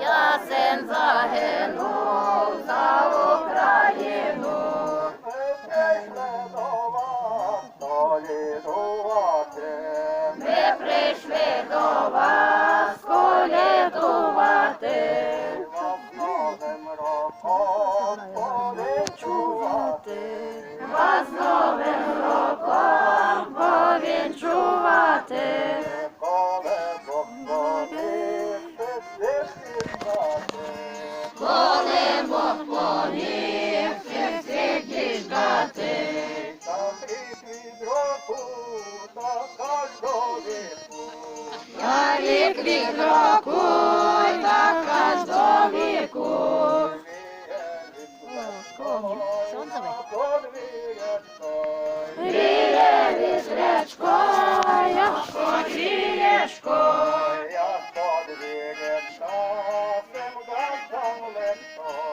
Jasen коли Бог поміг всіх діждати. Я рік від року, така до віку. Гріє вітрячко, як грієшко, Poland. Oh.